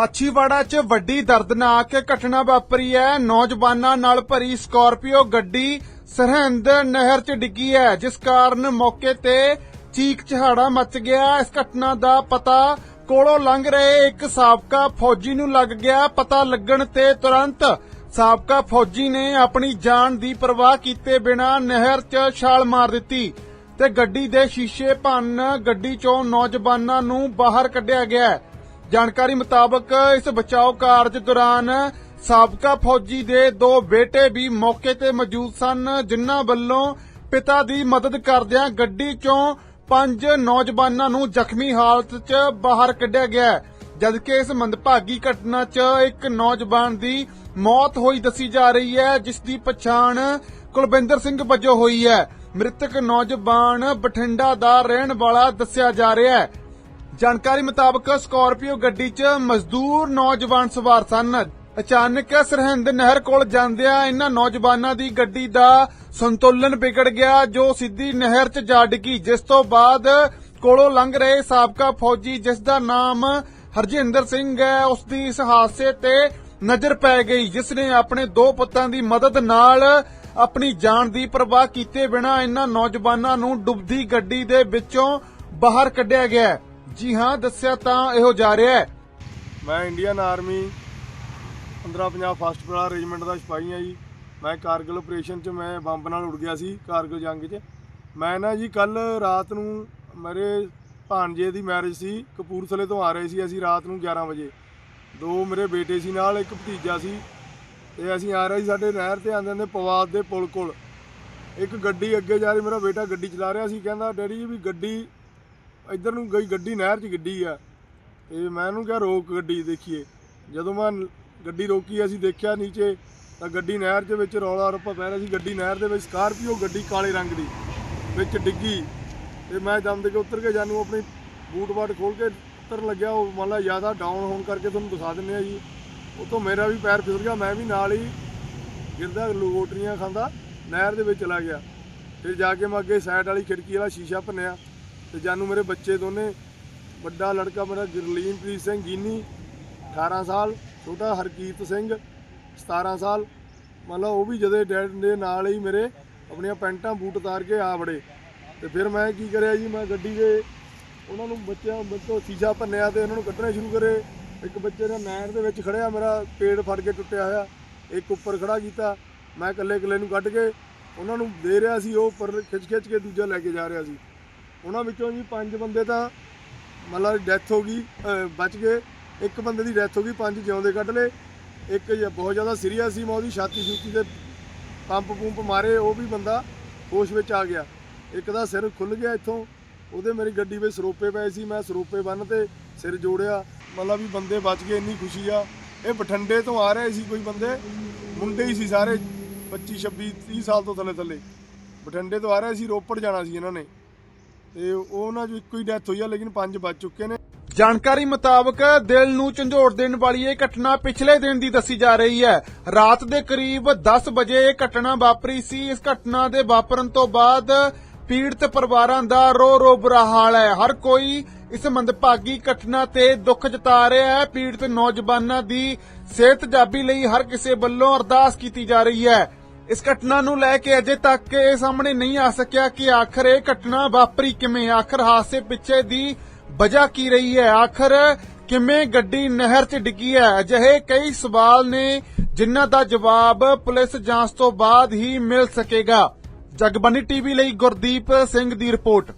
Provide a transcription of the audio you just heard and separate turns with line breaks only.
ਮਾਛੀਵਾੜਾ 'ਚ ਵੱਡੀ ਦਰਦਨਾਕ ਘਟਨਾ ਵਾਪਰੀ ਹੈ। ਨੌਜਵਾਨਾਂ ਨਾਲ ਭਰੀ ਸਕਾਰਪੀਓ ਗੱਡੀ ਸਰਹੰਦ ਨਹਿਰ 'ਚ ਡਿੱਗੀ ਹੈ, ਜਿਸ ਕਾਰਨ ਮੌਕੇ ਤੇ ਚੀਕ ਚਿਹਾੜਾ ਮਚ ਗਿਆ। ਇਸ ਘਟਨਾ ਦਾ ਪਤਾ ਕੋਲੋਂ ਲੰਘ ਰਹੇ ਇੱਕ ਸਾਬਕਾ ਫੌਜੀ ਨੂੰ ਲੱਗ ਗਿਆ। ਪਤਾ ਲੱਗਣ ਤੇ ਤੁਰੰਤ ਸਾਬਕਾ ਫੌਜੀ ਨੇ ਆਪਣੀ ਜਾਨ ਦੀ ਪਰਵਾਹ ਕੀਤੇ ਬਿਨਾ ਨਹਿਰ 'ਚ ਛਾਲ ਮਾਰ ਦਿੱਤੀ ਤੇ ਗੱਡੀ ਦੇ ਸ਼ੀਸ਼ੇ ਭੰਨ ਗੱਡੀ 'ਚੋਂ ਨੌਜਵਾਨਾਂ ਨੂੰ ਬਾਹਰ ਕੱਢਿਆ ਗਿਆ। ਜਾਣਕਾਰੀ ਮੁਤਾਬਕ ਇਸ ਬਚਾਓ ਕਾਰਜ ਦੌਰਾਨ ਸਾਬਕਾ ਫੌਜੀ ਦੇ ਦੋ ਬੇਟੇ ਵੀ ਮੌਕੇ ਤੇ ਮੌਜੂਦ ਸਨ, ਜਿਨ੍ਹਾਂ ਵੱਲੋਂ ਪਿਤਾ ਦੀ ਮਦਦ ਕਰਦਿਆਂ ਗੱਡੀ 'ਚੋਂ ਪੰਜ ਨੌਜਵਾਨਾਂ ਨੂੰ ਜ਼ਖਮੀ ਹਾਲਤ 'ਚ ਬਾਹਰ ਕੱਢਿਆ ਗਿਆ ਜਦਕਿ ਇਸ ਮੰਦਭਾਗੀ ਘਟਨਾ 'ਚ ਇੱਕ ਨੌਜਵਾਨ ਦੀ ਮੌਤ ਹੋਈ ਦੱਸੀ ਜਾ ਰਹੀ ਹੈ, ਜਿਸ ਦੀ ਪਛਾਣ ਕੁਲਵਿੰਦਰ ਸਿੰਘ ਵਜੋਂ ਹੋਈ ਹੈ। ਮ੍ਰਿਤਕ ਨੌਜਵਾਨ ਬਠਿੰਡਾ ਦਾ ਰਹਿਣ ਵਾਲਾ ਦੱਸਿਆ ਜਾ ਰਿਹਾ ਹੈ। ਜਾਣਕਾਰੀ ਮੁਤਾਬਕ ਸਕਾਰਪੀਓ ਗੱਡੀ 'ਚ ਮਜ਼ਦੂਰ ਨੌਜਵਾਨ ਸਵਾਰ ਸਨ। ਅਚਾਨਕ ਸਰਹੰਦ ਨਹਿਰ ਕੋਲ ਜਾਂਦਿਆਂ ਇਹਨਾਂ ਨੌਜਵਾਨਾਂ ਦੀ ਗੱਡੀ ਦਾ ਸੰਤੁਲਨ ਵਿਗੜ ਗਿਆ, ਜੋ ਸਿੱਧੀ ਨਹਿਰ 'ਚ ਜਾ ਡਿੱਗੀ। ਜਿਸ ਤੋਂ ਬਾਅਦ ਕੋਲੋਂ ਲੰਘ ਰਹੇ ਸਾਬਕਾ ਫੌਜੀ, ਜਿਸ ਦਾ ਨਾਮ ਹਰਜਿੰਦਰ ਸਿੰਘ ਹੈ, ਉਸ ਦੀ ਇਸ ਹਾਦਸੇ ਤੇ ਨਜ਼ਰ ਪੈ ਗਈ, ਜਿਸ ਨੇ ਆਪਣੇ ਦੋ ਪੁੱਤਾਂ ਦੀ ਮਦਦ ਨਾਲ ਆਪਣੀ ਜਾਨ ਦੀ ਪਰਵਾਹ ਕੀਤੇ ਬਿਨਾਂ ਇਹਨਾਂ ਨੌਜਵਾਨਾਂ ਨੂੰ ਡੁੱਬਦੀ ਗੱਡੀ ਦੇ ਵਿੱਚੋਂ ਬਾਹਰ ਕੱਢਿਆ ਗਿਆ। ਜੀ ਹਾਂ, ਦੱਸਿਆ ਤਾਂ ਇਹੋ ਜਾ ਰਿਹਾ ਹੈ।
ਮੈਂ ਇੰਡੀਅਨ ਆਰਮੀ 1550 ਫਸਟ ਪੜਾ ਰੈਜੀਮੈਂਟ ਦਾ ਸਿਪਾਹੀ ਹਾਂ ਜੀ। ਮੈਂ ਕਾਰਗਿਲ ਆਪਰੇਸ਼ਨ 'ਚ ਮੈਂ ਬੰਬ ਨਾਲ ਉੜ ਗਿਆ ਸੀ, ਕਾਰਗਿਲ ਜੰਗ 'ਚ। ਮੈਂ ਨਾ ਜੀ ਕੱਲ ਰਾਤ ਨੂੰ ਮੇਰੇ ਭਾਣਜੇ ਦੀ ਮੈਰਿਜ ਸੀ, ਕਪੂਰਥਲੇ ਤੋਂ ਆ ਰਹੇ ਸੀ ਅਸੀਂ ਰਾਤ ਨੂੰ 11 ਵਜੇ। ਦੋ ਮੇਰੇ ਬੇਟੇ ਸੀ ਨਾਲ, ਇੱਕ ਭਤੀਜਾ ਸੀ। ਤੇ ਅਸੀਂ ਆ ਰਹੇ ਸੀ ਸਾਡੇ ਨਹਿਰ ਤੇ, ਆਂਦੇ ਨੇ ਪਵਾਦ ਦੇ ਪੁਲ ਕੋਲ। ਇੱਕ ਗੱਡੀ ਅੱਗੇ ਜਾ ਰਹੀ, ਮੇਰਾ ਬੇਟਾ ਗੱਡੀ ਚਲਾ ਰਿਹਾ ਸੀ, ਕਹਿੰਦਾ, ਡੈਡੀ ਜੀ, ਵੀ ਗੱਡੀ ਇੱਧਰ ਨੂੰ ਗਈ ਗੱਡੀ, ਨਹਿਰ 'ਚ ਗਿੱਡੀ ਆ। ਤੇ ਮੈਂ ਉਹਨੂੰ ਕਿਹਾ, ਰੋਕ ਗੱਡੀ ਦੇਖੀਏ। ਜਦੋਂ ਮੈਂ ਗੱਡੀ ਰੋਕੀ, ਅਸੀਂ ਦੇਖਿਆ ਨੀਚੇ, ਤਾਂ ਗੱਡੀ ਨਹਿਰ ਦੇ ਵਿੱਚ ਰੌਲਾ ਰੱਪਾ ਪੈ ਰਿਹਾ ਸੀ। ਗੱਡੀ ਨਹਿਰ ਦੇ ਵਿੱਚ ਸਕਾਰਪੀਓ ਗੱਡੀ ਕਾਲੇ ਰੰਗ ਦੀ ਵਿੱਚ ਡਿੱਗੀ। ਤੇ ਮੈਂ ਦਮ ਦੇ ਕੇ ਉੱਤਰ ਕੇ ਜਾਨੂੰ ਆਪਣੀ ਬੂਟ ਬਾਟ ਖੋਲ ਕੇ ਉੱਤਰ ਲੱਗਿਆ। ਉਹ ਮੰਨ ਲਾ ਜ਼ਿਆਦਾ ਡਾਊਨ ਹੋਣ ਕਰਕੇ ਤੁਹਾਨੂੰ ਦਿਖਾ ਦਿੰਨੇ ਆ ਜੀ। ਉਹ ਮੇਰਾ ਵੀ ਪੈਰ ਫਿਸਲ ਗਿਆ। ਮੈਂ ਵੀ ਨਾਲ ਹੀ ਗਿਰਦਾ ਲੋਟਰੀਆਂ ਖਾਂਦਾ, ਨਹਿਰ ਦੇ ਵਿੱਚ ਚਲਾ ਗਿਆ। ਫਿਰ ਜਾ ਕੇ ਮੈਂ ਅੱਗੇ ਸਾਈਡ ਵਾਲੀ ਖਿੜਕੀ ਵਾਲਾ ਸ਼ੀਸ਼ਾ ਭੰਨਿਆ। ਤੇ ਜਾਨੂ ਮੇਰੇ ਬੱਚੇ ਦੋਨੇ, ਵੱਡਾ ਲੜਕਾ ਮੇਰਾ ਗੁਰਲੀਨਪ੍ਰੀਤ ਸਿੰਘ ਗੀਨੀ 18 ਸਾਲ, ਛੋਟਾ ਹਰਕੀਤ ਸਿੰਘ 17 ਸਾਲ। ਮਤਲਬ ਉਹ ਵੀ ਜਦੇ ਡੈਡ ਦੇ ਨਾਲ ਹੀ ਮੇਰੇ ਆਪਣੀਆਂ ਪੈਂਟਾਂ ਬੂਟ ਉਤਾਰ ਕੇ ਆ ਵੜੇ। ਤੇ ਫਿਰ ਮੈਂ ਕੀ ਕਰਿਆ ਜੀ, ਮੈਂ ਗੱਡੀ ਦੇ ਉਹਨਾਂ ਨੂੰ ਬੱਚਿਆਂ ਤੋਂ ਸ਼ੀਸ਼ਾ ਭੰਨਿਆ ਤੇ ਉਹਨਾਂ ਨੂੰ ਕੱਢਣੇ ਸ਼ੁਰੂ ਕਰੇ। ਇੱਕ ਬੱਚੇ ਨੇ ਨਹਿਰ ਦੇ ਵਿੱਚ ਖੜਿਆ, ਮੇਰਾ ਪੇੜ ਫੜ ਕੇ ਟੁੱਟਿਆ ਹੋਇਆ। ਇੱਕ ਉੱਪਰ ਖੜਾ ਕੀਤਾ, ਮੈਂ ਇਕੱਲੇ ਇਕੱਲੇ ਨੂੰ ਕੱਢ ਕੇ ਉਹਨਾਂ ਨੂੰ ਦੇ ਰਿਹਾ ਸੀ, ਉਹ ਉੱਪਰ ਖਿੱਚ ਖਿੱਚ ਕੇ ਦੂਜਾ ਲੈ ਕੇ ਜਾ ਰਿਹਾ ਸੀ। ਉਹਨਾਂ ਵਿੱਚੋਂ ਜੀ ਪੰਜ ਬੰਦੇ ਤਾਂ ਮਤਲਬ ਡੈਥ ਹੋ ਗਈ, ਅਹ ਬਚ ਗਏ। ਇੱਕ ਬੰਦੇ ਦੀ ਡੈਥ ਹੋ ਗਈ, ਪੰਜ ਜਿਉਂਦੇ ਕੱਢ ਲਏ। ਇੱਕ ਜ- ਬਹੁਤ ਜ਼ਿਆਦਾ ਸੀਰੀਅਸ ਸੀ ਮੈਂ ਉਹਦੀ ਛਾਤੀ ਛੂਤੀ ਤੇ ਪੰਪ ਪੰਪ ਮਾਰੇ, ਉਹ ਵੀ ਬੰਦਾ ਹੋਸ਼ ਵਿੱਚ ਆ ਗਿਆ। ਇੱਕ ਦਾ ਸਿਰ ਖੁੱਲ ਗਿਆ ਇੱਥੋਂ। ਉਹਦੇ ਮੇਰੀ ਗੱਡੀ ਵਿੱਚ ਸਰੋਪੇ ਪਏ ਸੀ, ਮੈਂ ਸਰੋਪੇ ਬੰਨ ਤੇ ਸਿਰ ਜੋੜਿਆ। ਮਤਲਬ ਵੀ ਬੰਦੇ ਬਚ ਗਏ, ਇੰਨੀ ਖੁਸ਼ੀ ਆ। ਇਹ ਬਠਿੰਡੇ ਤੋਂ ਆ ਰਹੇ ਸੀ ਕੋਈ ਬੰਦੇ। ਮੁੰਡੇ ਹੀ ਸੀ ਸਾਰੇ 25 26 30 ਸਾਲ ਤੋਂ ਥੱਲੇ ਥੱਲੇ ਬਠਿੰਡੇ ਤੋਂ ਆ ਰਹੇ ਸੀ, ਰੋਪੜ ਜਾਣਾ ਸੀ ਇਹਨਾਂ ਨੇ। ਤੇ ਉਹਨਾਂ ਚੋਂ ਇੱਕੋ ਹੀ ਡੈਥ ਹੋਈ ਆ, ਲੇਕਿਨ ਪੰਜ ਬਚ ਚੁੱਕੇ ਨੇ।
ਜਾਣਕਾਰੀ ਮੁਤਾਬਕ ਦਿਲ ਨੂੰ ਝੰਜੋੜ ਦੇਣ ਵਾਲੀ ਇਹ ਘਟਨਾ ਪਿਛਲੇ ਦਿਨ ਦੀ ਦੱਸੀ ਜਾ ਰਹੀ ਹੈ। ਰਾਤ ਦੇ ਕਰੀਬ 10 ਵਜੇ ਇਹ ਘਟਨਾ ਵਾਪਰੀ ਸੀ। ਇਸ ਘਟਨਾ ਦੇ ਵਾਪਰਨ ਤੋਂ ਬਾਅਦ ਪੀੜਤ ਪਰਿਵਾਰਾਂ ਦਾ ਰੋ ਰੋ ਬੁਰਾ ਹਾਲ ਹੈ। ਹਰ ਕੋਈ ਇਸ ਮੰਦਭਾਗੀ ਘਟਨਾ ਤੇ ਦੁੱਖ ਜਤਾ ਰਿਹਾ ਹੈ। ਪੀੜਤ ਨੌਜਵਾਨਾਂ ਦੀ ਸਿਹਤ ਜਾਬੀ ਲਈ ਹਰ ਕਿਸੇ ਵੱਲੋਂ ਅਰਦਾਸ ਕੀਤੀ ਜਾ ਰਹੀ ਹੈ। ਇਸ ਘਟਨਾ ਨੂੰ ਲੈ ਕੇ ਅਜੇ ਤੱਕ ਇਹ ਸਾਹਮਣੇ ਨਹੀਂ ਆ ਸਕਿਆ ਕਿ ਆਖਰ ਇਹ ਘਟਨਾ ਵਾਪਰੀ ਕਿਵੇਂ, ਆਖਰ ਹਾਦਸੇ ਪਿੱਛੇ ਦੀ ਵਜ੍ਹਾ ਕੀ ਰਹੀ ਹੈ, ਆਖਰ ਕਿਵੇਂ ਗੱਡੀ ਨਹਿਰ 'ਚ ਡਿੱਗੀ ਹੈ? ਅਜਿਹੇ ਕਈ ਸਵਾਲ ਨੇ ਜਿਨ੍ਹਾਂ ਦਾ ਜਵਾਬ ਪੁਲਿਸ ਜਾਂਚ ਤੋਂ ਬਾਅਦ ਹੀ ਮਿਲ ਸਕੇਗਾ। ਜਗਬਾਨੀ ਟੀਵੀ ਲਈ ਗੁਰਦੀਪ ਸਿੰਘ ਦੀ ਰਿਪੋਰਟ।